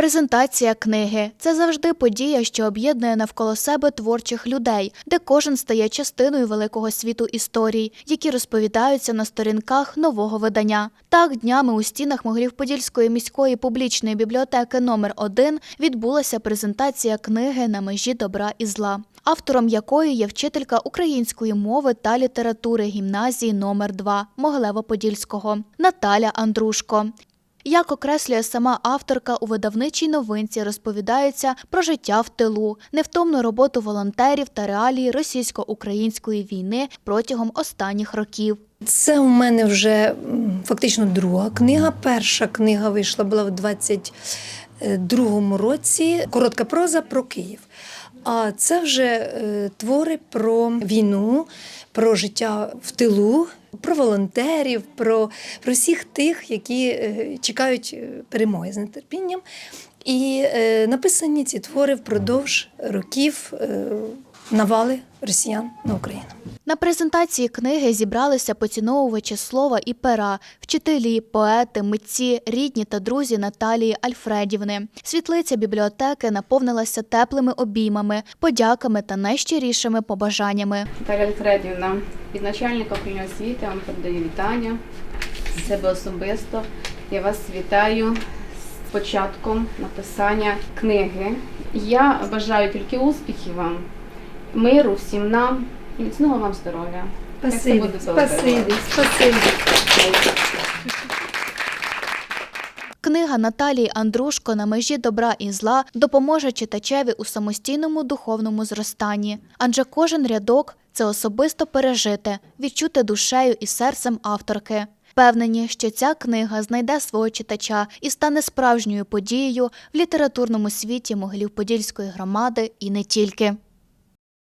Презентація книги це завжди подія, що об'єднує навколо себе творчих людей, де кожен стає частиною великого світу історій, які розповідаються на сторінках нового видання. Так, днями у стінах Могилів-Подільської міської публічної бібліотеки номер 1 відбулася презентація книги на межі добра і зла, автором якої є вчителька української мови та літератури гімназії номер 2 Могилево-Подільського Наталя Андрушко. Як окреслює сама авторка у видавничій новинці, розповідається про життя в тилу, невтомну роботу волонтерів та реалії російсько-української війни протягом останніх років. Це у мене вже фактично друга книга. Перша книга вийшла була в 22-му році. Коротка проза про Київ. А це вже е, твори про війну, про життя в тилу, про волонтерів, про, про всіх тих, які е, чекають е, перемоги з нетерпінням. І е, написані ці твори впродовж років е, навали росіян на Україну. На презентації книги зібралися поціновувачі слова і пера, вчителі, поети, митці, рідні та друзі Наталії Альфредівни. Світлиця бібліотеки наповнилася теплими обіймами, подяками та найщирішими побажаннями. Наталя Альфредівна, від начальника управління освіти вам передаю вітання з себе особисто. Я вас вітаю з початком написання книги. Я бажаю тільки успіхів вам, миру всім нам і міцного вам здоров'я. Спасибі, спасибі, спасибі. Книга Наталії Андрушко на межі добра і зла допоможе читачеві у самостійному духовному зростанні, адже кожен рядок це особисто пережити, відчути душею і серцем авторки. Впевнені, що ця книга знайде свого читача і стане справжньою подією в літературному світі Могилів-Подільської громади і не тільки.